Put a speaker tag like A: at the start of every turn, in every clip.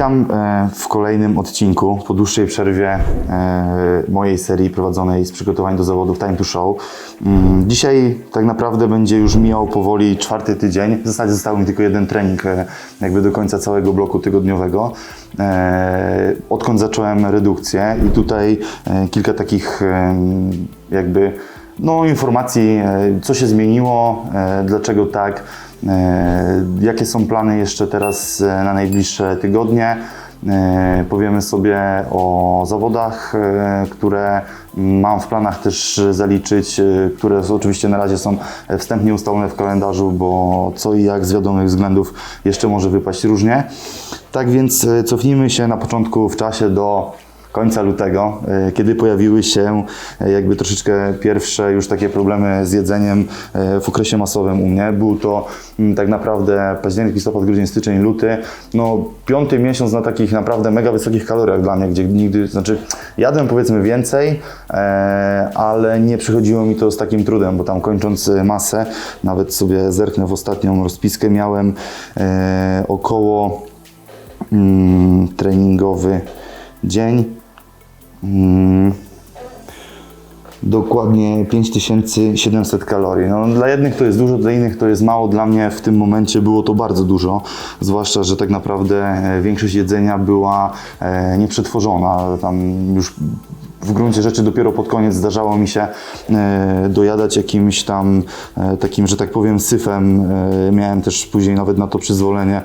A: Witam e, w kolejnym odcinku po dłuższej przerwie e, mojej serii prowadzonej z przygotowań do zawodów Time to Show. Mm, Dzisiaj tak naprawdę będzie już mijał powoli czwarty tydzień. W zasadzie został mi tylko jeden trening e, jakby do końca całego bloku tygodniowego. Odkąd zacząłem redukcję i tutaj kilka takich jakby no, informacji, e, co się zmieniło, e, dlaczego tak, e, jakie są plany jeszcze teraz na najbliższe tygodnie. Powiemy sobie o zawodach, które mam w planach też zaliczyć, które oczywiście na razie są wstępnie ustalone w kalendarzu, bo co i jak z wiadomych względów jeszcze może wypaść różnie. Tak więc cofnijmy się na początku w czasie do końca lutego, e, kiedy pojawiły się e, jakby troszeczkę pierwsze już takie problemy z jedzeniem e, w okresie masowym u mnie. Był to mm, tak naprawdę październik, listopad, grudzień, styczeń, luty. No piąty miesiąc na takich naprawdę mega wysokich kaloriach dla mnie, gdzie nigdy, znaczy jadłem powiedzmy więcej, ale nie przychodziło mi to z takim trudem, bo tam kończąc masę, nawet sobie zerknę w ostatnią rozpiskę, miałem około mm, treningowy dzień. Mm, dokładnie 5700 kalorii. No, dla jednych to jest dużo, dla innych to jest mało. Dla mnie w tym momencie było to bardzo dużo. Zwłaszcza, że tak naprawdę e, większość jedzenia była e, nieprzetworzona. Tam już w gruncie rzeczy dopiero pod koniec zdarzało mi się e, dojadać jakimś tam e, takim, że tak powiem, syfem. E, miałem też później nawet na to przyzwolenie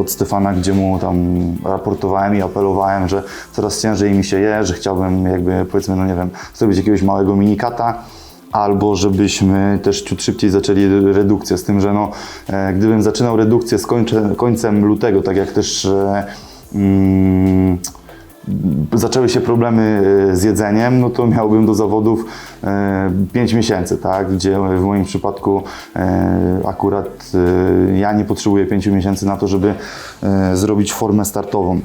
A: od Stefana, gdzie mu tam raportowałem i apelowałem, że coraz ciężej mi się je, że chciałbym jakby powiedzmy, no nie wiem, zrobić jakiegoś małego minikata. Albo żebyśmy też ciut szybciej zaczęli redukcję, z tym, że no, gdybym zaczynał redukcję z końcem lutego, tak jak też mm, zaczęły się problemy e, z jedzeniem, no to miałbym do zawodów 5 miesięcy, tak? Gdzie w moim przypadku e, akurat e, ja nie potrzebuję 5 miesięcy na to, żeby e, zrobić formę startową.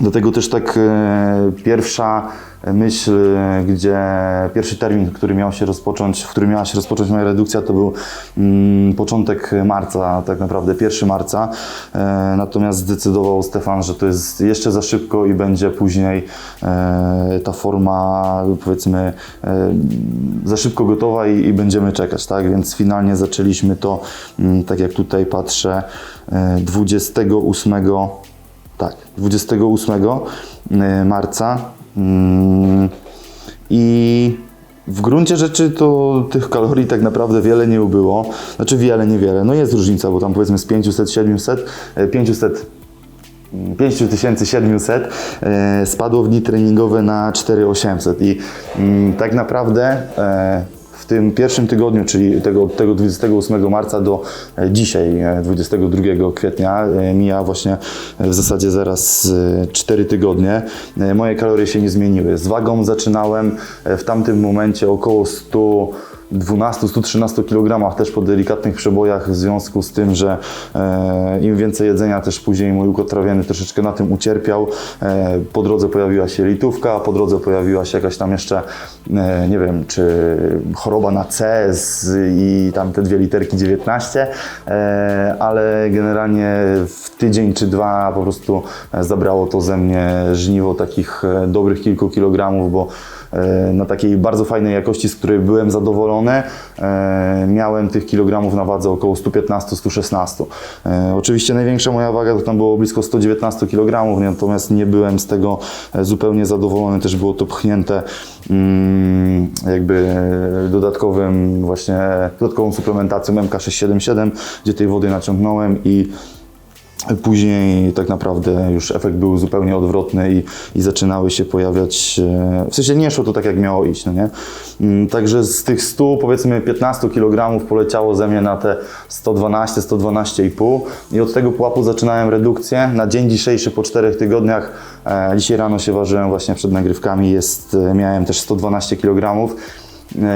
A: Dlatego też tak e, pierwsza myśl, e, gdzie pierwszy termin, który miał się rozpocząć, w którym miała się rozpocząć moja redukcja, to był mm, początek marca, tak naprawdę 1 marca. E, natomiast zdecydował Stefan, że to jest jeszcze za szybko i będzie później ta forma, powiedzmy, za szybko gotowa i, będziemy czekać, tak? Więc finalnie zaczęliśmy to, mm, tak jak tutaj patrzę, e, 28 tak, 28 y, marca. Mm, I w gruncie rzeczy to tych kalorii tak naprawdę wiele nie ubyło. Znaczy wiele, niewiele. No jest różnica, bo tam powiedzmy z 500, 700, e, 500 5700 e, spadło w dni treningowe na 4800 i mm, tak naprawdę e, tym pierwszym tygodniu, czyli tego, tego 28 marca do e, dzisiaj, e, 22 kwietnia, e, mija właśnie e, w zasadzie zaraz e, 4 tygodnie. E, Moje kalorie się nie zmieniły. Z wagą zaczynałem e, w tamtym momencie około 100 12-113 kg też po delikatnych przebojach w związku z tym, że e, im więcej jedzenia też później mój układ trawienny troszeczkę na tym ucierpiał. E, po drodze pojawiła się litówka, po drodze pojawiła się jakaś tam jeszcze, e, nie wiem, czy choroba na C i tam te dwie literki 19, e, ale generalnie w tydzień czy dwa po prostu e, zabrało to ze mnie żniwo takich e, dobrych kilku kilogramów, bo na takiej bardzo fajnej jakości, z której byłem zadowolony. E, Miałem tych kilogramów na wadze około 115-116. E, Oczywiście największa moja waga to tam było blisko 119 kg, natomiast nie byłem z tego e, zupełnie zadowolony. Też było to pchnięte mm, jakby dodatkowym właśnie, dodatkową suplementacją MK677, gdzie tej wody naciągnąłem i Później tak naprawdę już efekt był zupełnie odwrotny i, i zaczynały się pojawiać, e, w sensie nie szło to tak jak miało iść, no nie? Mm, Także z tych 100 powiedzmy 15 kg poleciało ze mnie na te 112, 112,5 i od tego pułapu zaczynałem redukcję. Na dzień dzisiejszy po 4 tygodniach, e, dzisiaj rano się ważyłem właśnie przed nagrywkami, jest, e, miałem też 112 kg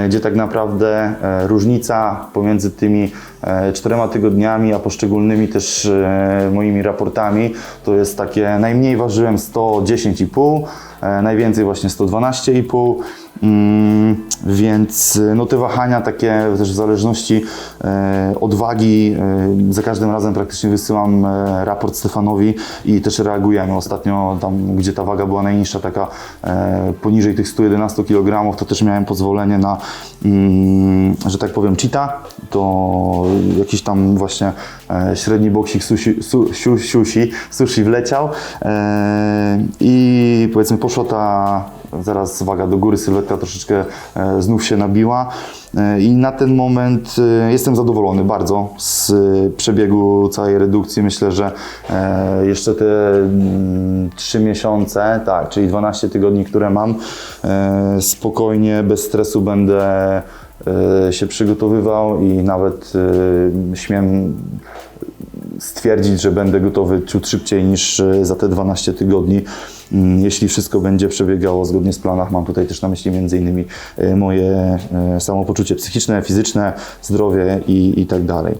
A: gdzie tak naprawdę e, różnica pomiędzy tymi e, czterema tygodniami, a poszczególnymi też e, moimi raportami, to jest takie, najmniej ważyłem 110,5, e, najwięcej właśnie 112,5. Mm, więc e, no te wahania takie też w zależności e, od wagi, e, za każdym razem praktycznie wysyłam raport Stefanowi i też reagujemy. Ostatnio tam, gdzie ta waga była najniższa, taka poniżej tych 111 kg, to też miałem pozwolenie na, mm, że tak powiem, cheata, to jakiś tam właśnie średni boksik sushi, su, sushi, sushi wleciał e, i powiedzmy poszła ta zaraz waga do góry, sylwetka troszeczkę e, znów się nabiła E, i na ten moment e, jestem zadowolony bardzo z e, przebiegu całej redukcji. Myślę, że e, jeszcze te 3 miesiące, tak, czyli 12 tygodni, które mam, e, spokojnie, bez stresu będę e, się przygotowywał i nawet e, śmiem stwierdzić, że będę gotowy ciut szybciej niż e, za te 12 tygodni, mm, jeśli wszystko będzie przebiegało zgodnie z planach. Mam tutaj też na myśli e, moje e, samopoczucie psychiczne, fizyczne, zdrowie i, i tak dalej.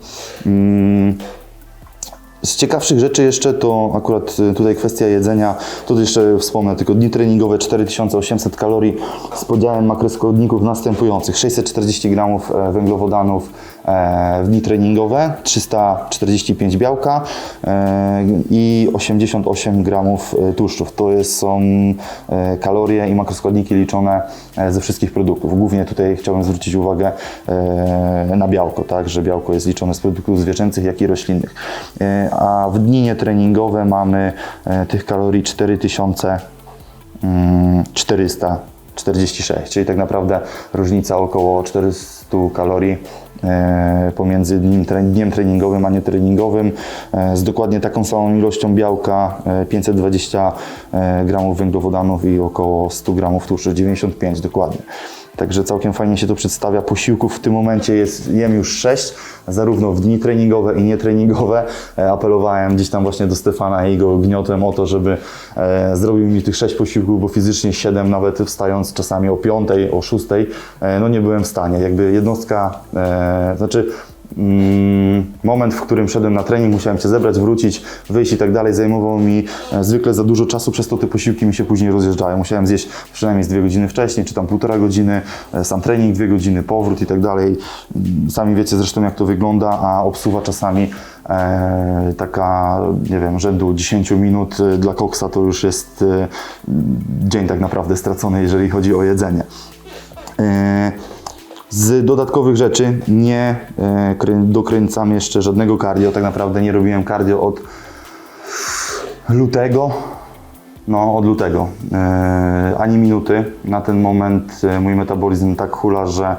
A: Z ciekawszych rzeczy jeszcze to akurat y, tutaj kwestia jedzenia, to jeszcze wspomnę, tylko dni treningowe 4800 kalorii z podziałem makroskładników następujących. 640 gramów e, węglowodanów dni treningowe, 345 białka e, i 88 gramów e, tłuszczów. To jest, są e, kalorie i makroskładniki liczone e, ze wszystkich produktów. Głównie tutaj chciałbym zwrócić uwagę e, na białko, tak, że białko jest liczone z produktów zwierzęcych, jak i roślinnych. E, A w dni nietreningowe mamy e, tych kalorii 4000 mm, 446, czyli tak naprawdę różnica około 400 kalorii e, pomiędzy dniem, tre- dniem treningowym a nietreningowym e, z dokładnie taką samą ilością białka, e, 520 e, gramów węglowodanów i około 100 gramów tłuszczu, 95 dokładnie. Także całkiem fajnie się to przedstawia. Posiłków w tym momencie jest, jem już 6, zarówno w dni treningowe i nietreningowe. E, Apelowałem gdzieś tam właśnie do Stefana i jego gniotłem o to, żeby e, zrobił mi tych 6 posiłków, bo fizycznie 7, nawet wstając czasami o 5, o 6, e, no nie byłem w stanie. Jakby jednostka, znaczy moment, w którym szedłem na trening, musiałem się zebrać, wrócić, wyjść i tak dalej, zajmował mi e, zwykle za dużo czasu, przez to te posiłki mi się później rozjeżdżają. Musiałem zjeść przynajmniej z dwie godziny wcześniej, czy tam półtora godziny, e, sam trening, dwie godziny, powrót i tak dalej. Mm, Sami wiecie zresztą jak to wygląda, a obsuwa czasami e, taka, nie wiem, rzędu 10 minut e, dla koksa to już jest e, dzień tak naprawdę stracony, jeżeli chodzi o jedzenie. E, z dodatkowych rzeczy nie e, krę- dokręcam jeszcze żadnego cardio. Tak naprawdę nie robiłem cardio od lutego. No, od lutego. E, ani minuty. Na ten moment e, mój metabolizm tak hula, że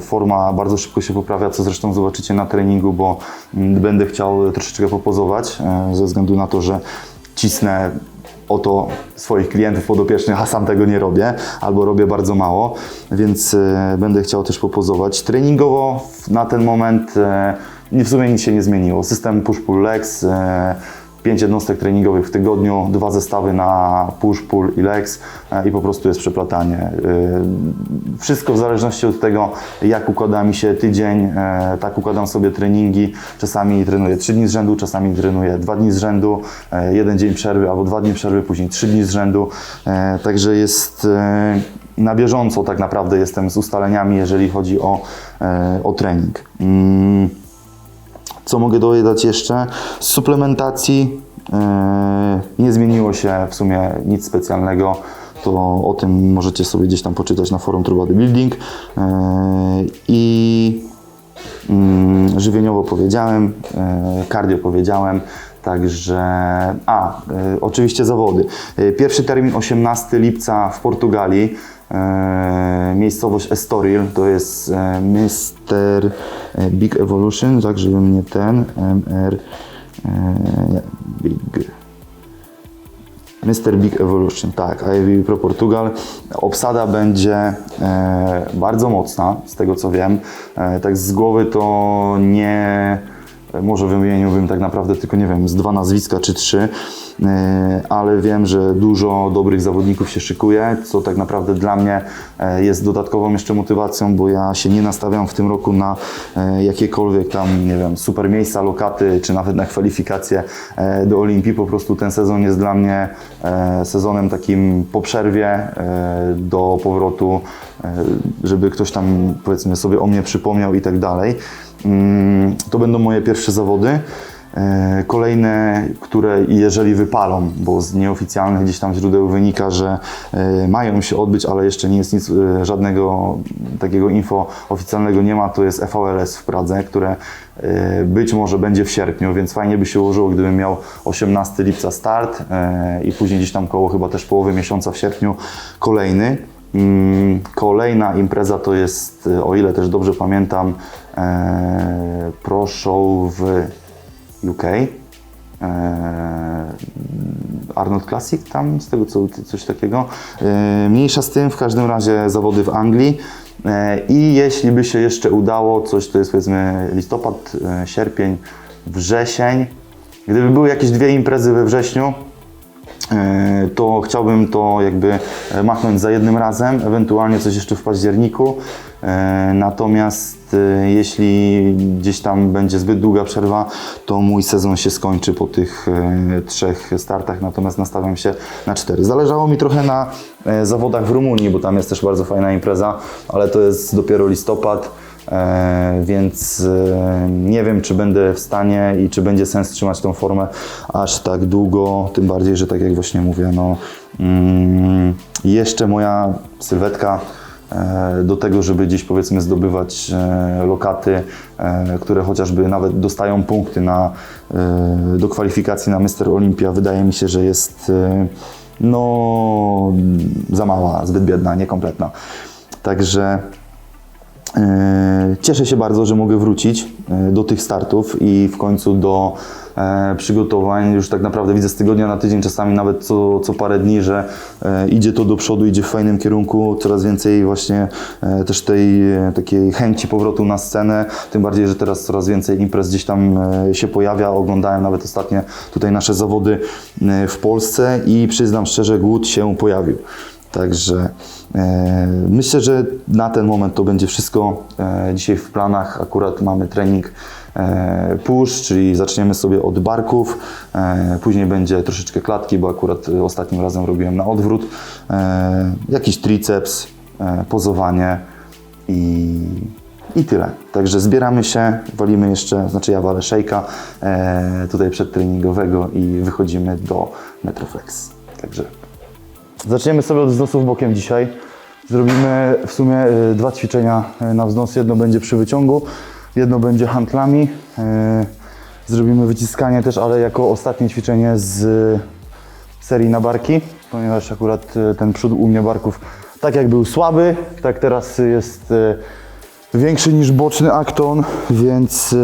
A: forma bardzo szybko się poprawia, co zresztą zobaczycie na treningu, bo mm, będę chciał troszeczkę popozować, ze względu na to, że cisnę o to swoich klientów podopiecznych, a sam tego nie robię, albo robię bardzo mało, więc e, będę chciał też popozować. Treningowo na ten moment e, w sumie nic się nie zmieniło. System push-pull legs, e, pięć jednostek treningowych w tygodniu, dwa zestawy na push, pull i legs e, i po prostu jest przeplatanie. E, Wszystko w zależności od tego, jak układa mi się tydzień, e, tak układam sobie treningi. Czasami trenuję trzy dni z rzędu, czasami trenuję dwa dni z rzędu, jeden dzień przerwy albo dwa dni przerwy, później trzy dni z rzędu. Także jest na bieżąco tak naprawdę jestem z ustaleniami, jeżeli chodzi o, o trening. Co mogę dodać jeszcze? Z suplementacji e, nie zmieniło się w sumie nic specjalnego. To o tym możecie sobie gdzieś tam poczytać na forum True Bodybuilding. E, I mm, żywieniowo powiedziałem, e, cardio powiedziałem. Także, a, e, oczywiście zawody. E, Pierwszy termin 18 lipca w Portugalii. E, miejscowość Estoril, to jest Mr. Big Evolution, tak żeby nie ten, MR Big Mr. Big Evolution, tak, IFBB Pro Portugal. Obsada będzie e, bardzo mocna, z tego co wiem. E, tak z głowy to nie, może wymieniłbym tak naprawdę tylko, nie wiem, z dwa nazwiska czy trzy, e, ale wiem, że dużo dobrych zawodników się szykuje, co tak naprawdę dla mnie e, jest dodatkową jeszcze motywacją, bo ja się nie nastawiam w tym roku na e, jakiekolwiek tam, nie wiem, super miejsca, lokaty, czy nawet na kwalifikacje do Olimpii. Po prostu ten sezon jest dla mnie sezonem takim po przerwie do powrotu, żeby ktoś tam powiedzmy sobie o mnie przypomniał i tak dalej. Mm, To będą moje pierwsze zawody. E, Kolejne, które jeżeli wypalą, bo z nieoficjalnych gdzieś tam źródeł wynika, że e, mają się odbyć, ale jeszcze nie jest nic, e, żadnego takiego info oficjalnego nie ma, to jest FVLS w Pradze, które być może będzie w sierpniu, więc fajnie by się ułożyło, gdybym miał 18 lipca start i później gdzieś tam koło chyba też połowy miesiąca w sierpniu kolejny. Mm, Kolejna impreza to jest, e, o ile też dobrze pamiętam, e, Pro w UK. E, Arnold Classic tam, z tego co, coś takiego. Mniejsza z tym, w każdym razie zawody w Anglii. I jeśli by się jeszcze udało, coś to jest powiedzmy listopad, sierpień, wrzesień. Gdyby były jakieś dwie imprezy we wrześniu, to chciałbym to jakby e, machnąć za jednym razem, ewentualnie coś jeszcze w październiku. E, Natomiast e, jeśli gdzieś tam będzie zbyt długa przerwa, to mój sezon się skończy po tych e, trzech startach, natomiast nastawiam się na cztery. Zależało mi trochę na e, zawodach w Rumunii, bo tam jest też bardzo fajna impreza, ale to jest dopiero listopad. E, więc e, nie wiem, czy będę w stanie i czy będzie sens trzymać tą formę aż tak długo, tym bardziej, że tak jak właśnie mówię, no, mm, jeszcze moja sylwetka e, do tego, żeby gdzieś powiedzmy zdobywać lokaty, które chociażby nawet dostają punkty na, do kwalifikacji na Mister Olympia, wydaje mi się, że jest no, za mała, zbyt biedna, niekompletna. Także Cieszę się bardzo, że mogę wrócić e, do tych startów i w końcu do e, przygotowań. Już tak naprawdę widzę z tygodnia na tydzień, czasami nawet co, co parę dni, że e, idzie to do przodu, idzie w fajnym kierunku. Coraz więcej właśnie e, też tej e, takiej chęci powrotu na scenę. Tym bardziej, że teraz coraz więcej imprez gdzieś tam e, się pojawia. Oglądałem nawet ostatnie tutaj nasze zawody e, w Polsce i przyznam szczerze, głód się pojawił. Także e, myślę, że na ten moment to będzie wszystko. E, dzisiaj w planach akurat mamy trening e, push, czyli zaczniemy sobie od barków, e, później będzie troszeczkę klatki, bo akurat e, ostatnim razem robiłem na odwrót, e, jakiś triceps, e, pozowanie i, i tyle. Także zbieramy się, walimy jeszcze, znaczy ja walę szejka e, tutaj przedtreningowego i wychodzimy do Metroflex. Także Zaczniemy sobie od wznosów bokiem dzisiaj. Zrobimy w sumie y, dwa ćwiczenia y, na wznos. Jedno będzie przy wyciągu, jedno będzie handlami. Y, Zrobimy wyciskanie też, ale jako ostatnie ćwiczenie z serii na barki, ponieważ akurat ten przód u mnie barków tak jak był słaby, tak teraz jest większy niż boczny akton, więc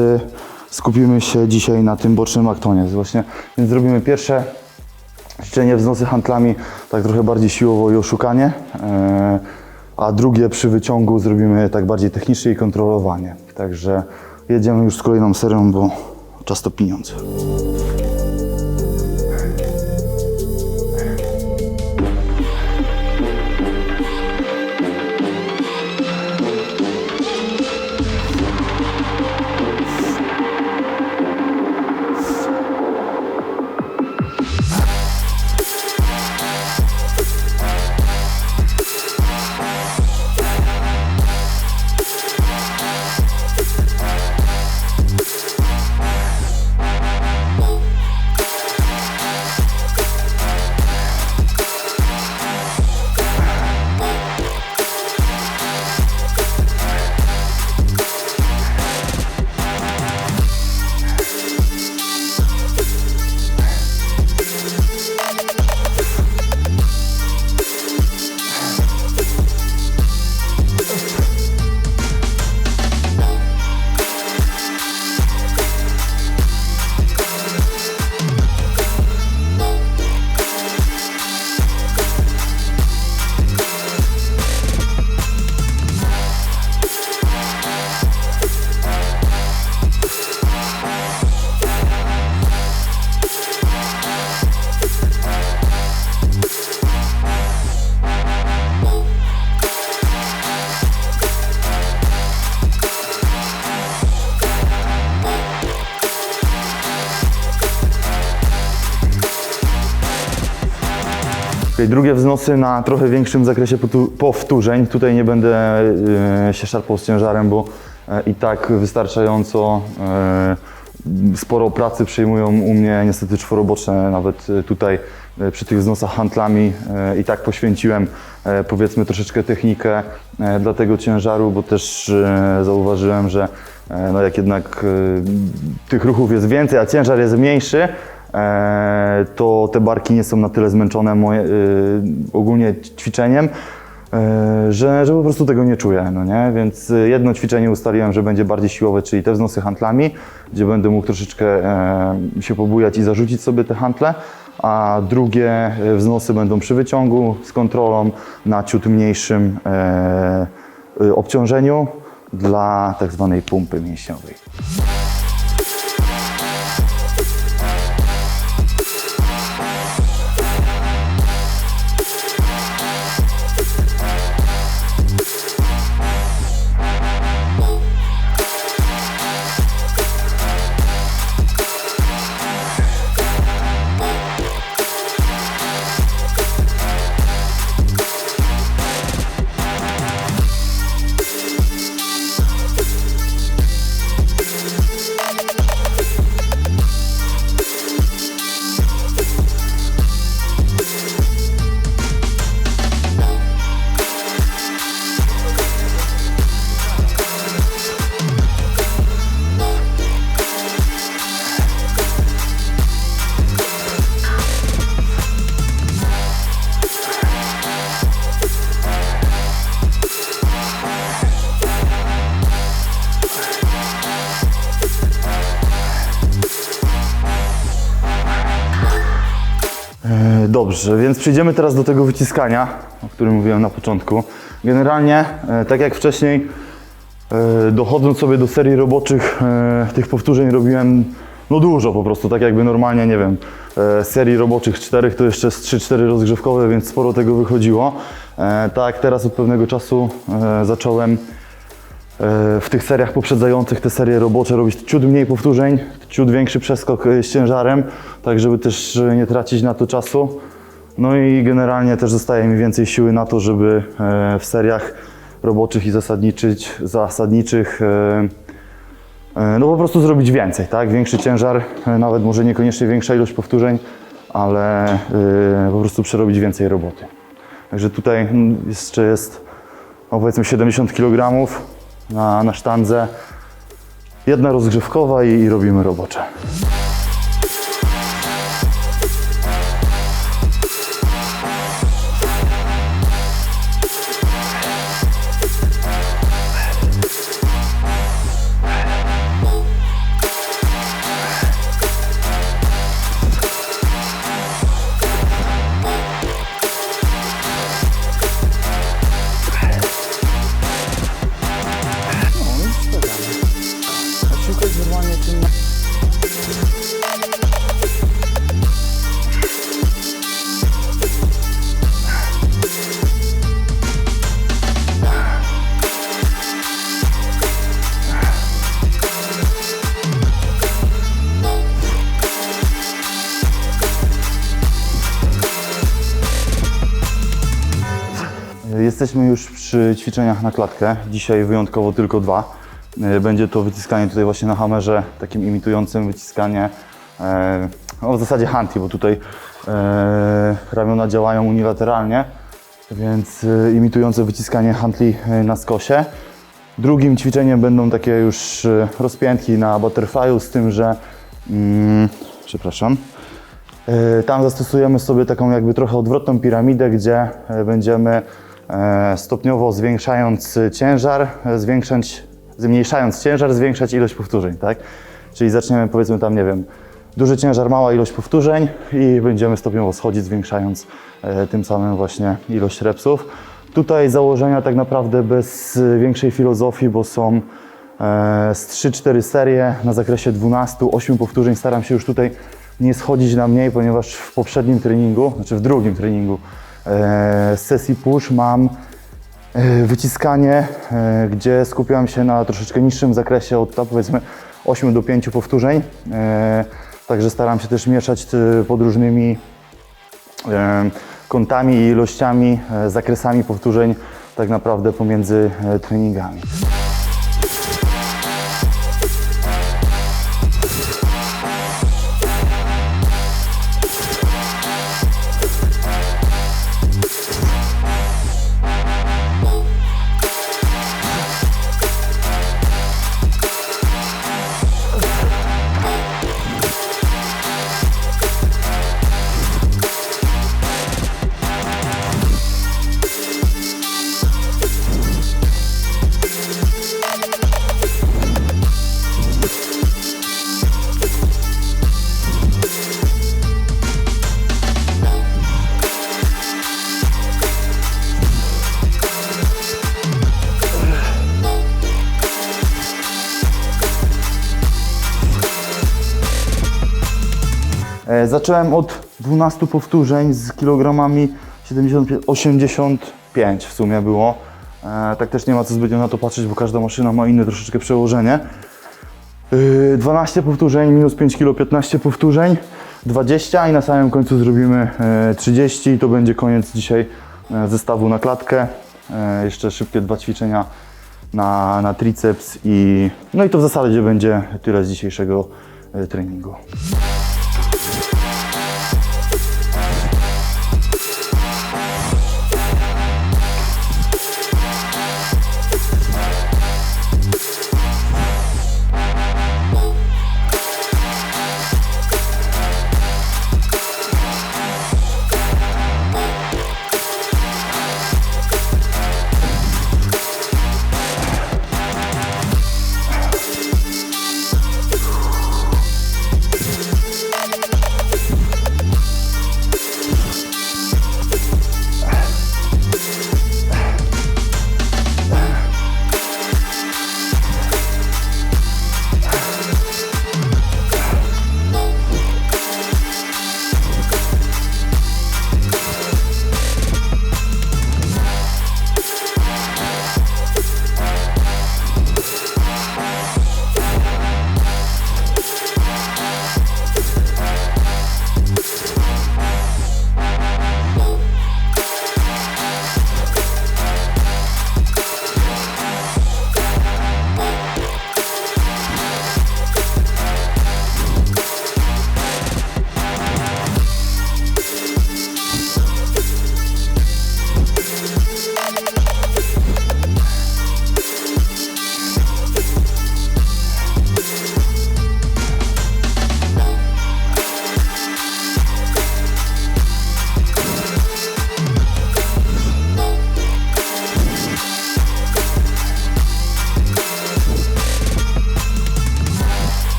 A: skupimy się dzisiaj na tym bocznym aktonie. Właśnie, więc zrobimy pierwsze ćwiczenie wznosy handlami, tak trochę bardziej siłowo i oszukanie, e, a drugie przy wyciągu zrobimy tak bardziej technicznie i kontrolowanie. Także jedziemy już z kolejną serią, bo czas to pieniądze. Okej, drugie wznosy na trochę większym zakresie powtórzeń. Tutaj nie będę e, się szarpał z ciężarem, bo e, i tak wystarczająco e, sporo pracy przyjmują u mnie niestety czworoboczne, nawet tutaj przy tych wznosach handlami i tak poświęciłem powiedzmy troszeczkę technikę dla tego ciężaru, bo też zauważyłem, że no jak jednak tych ruchów jest więcej, a ciężar jest mniejszy, to te barki nie są na tyle zmęczone moje, e, ogólnie ćwiczeniem, e, że, że po prostu tego nie czuję, no nie? Więc e, jedno ćwiczenie ustaliłem, że będzie bardziej siłowe, czyli te wznosy handlami, gdzie będę mógł troszeczkę e, się pobujać i zarzucić sobie te hantle, a drugie e, wznosy będą przy wyciągu z kontrolą na ciut mniejszym e, e, obciążeniu dla tak zwanej pumpy mięśniowej. Dobrze, więc przejdziemy teraz do tego wyciskania, o którym mówiłem na początku. Generalnie, e, tak jak wcześniej, e, dochodząc sobie do serii roboczych, e, tych powtórzeń robiłem no dużo po prostu, tak jakby normalnie, nie wiem, serii roboczych czterech to jeszcze z 3-4 rozgrzewkowe, więc sporo tego wychodziło. Tak, teraz od pewnego czasu zacząłem w tych seriach poprzedzających te serie robocze robić ciut mniej powtórzeń, ciut większy przeskok z ciężarem, tak żeby też nie tracić na to czasu. No i generalnie też zostaje mi więcej siły na to, żeby e, w seriach roboczych i zasadniczych, zasadniczych e, e, no po prostu zrobić więcej, tak? Większy ciężar, nawet może niekoniecznie większa ilość powtórzeń, ale po prostu przerobić więcej roboty. Także tutaj mm, jeszcze jest no powiedzmy 70 kg na, na sztandze. Jedna rozgrzewkowa i, i robimy robocze. Tym... Jesteśmy już przy ćwiczeniach na klatkę. Dzisiaj wyjątkowo tylko dwa. E, Będzie to wyciskanie tutaj właśnie na hamerze, takim imitującym wyciskanie, no w zasadzie hanti, bo tutaj e, ramiona działają unilateralnie, więc imitujące wyciskanie hantli na skosie. Drugim ćwiczeniem będą takie już rozpiętki na butterflyu, z tym, że mm, przepraszam, Tam zastosujemy sobie taką jakby trochę odwrotną piramidę, gdzie będziemy stopniowo zwiększając ciężar, zwiększać, zmniejszając ciężar, zwiększać ilość powtórzeń, tak? Czyli zaczniemy powiedzmy tam, nie wiem, duży ciężar, mała ilość powtórzeń i będziemy stopniowo schodzić, zwiększając e, tym samym właśnie ilość repsów. Tutaj założenia tak naprawdę bez większej filozofii, bo są e, z 3-4 serie na zakresie 12-8 powtórzeń. Staram się już tutaj nie schodzić na mniej, ponieważ w poprzednim treningu, znaczy w drugim treningu e, z sesji push mam wyciskanie, e, gdzie skupiałem się na troszeczkę niższym zakresie od powiedzmy 8 do 5 powtórzeń. E, Także staram się też mieszać e, pod różnymi e, kątami i ilościami, e, zakresami powtórzeń tak naprawdę pomiędzy e, treningami. Zacząłem od 12 powtórzeń z kilogramami 75, 85 w sumie było. E, Tak też nie ma co zbytnio na to patrzeć, bo każda maszyna ma inne troszeczkę przełożenie. Yy, 12 powtórzeń, minus 5 kg, 15 powtórzeń, 20 i na samym końcu zrobimy e, 30 i to będzie koniec dzisiaj e, zestawu na klatkę. E, Jeszcze szybkie dwa ćwiczenia na, na triceps i no i to w zasadzie będzie tyle z dzisiejszego e, treningu.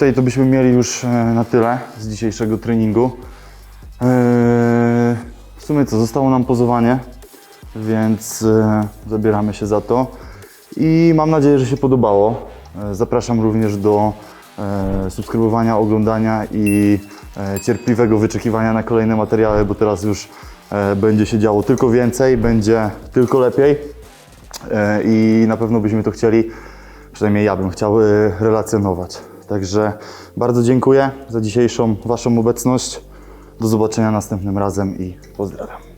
A: Tutaj to byśmy mieli już e, na tyle z dzisiejszego treningu. E, W sumie co, zostało nam pozowanie, więc e, zabieramy się za to. I mam nadzieję, że się podobało. Zapraszam również do subskrybowania, oglądania i cierpliwego wyczekiwania na kolejne materiały, bo teraz już będzie się działo tylko więcej, będzie tylko lepiej i na pewno byśmy to chcieli, przynajmniej ja bym chciał relacjonować. Także bardzo dziękuję za dzisiejszą Waszą obecność. Do zobaczenia następnym razem i pozdrawiam.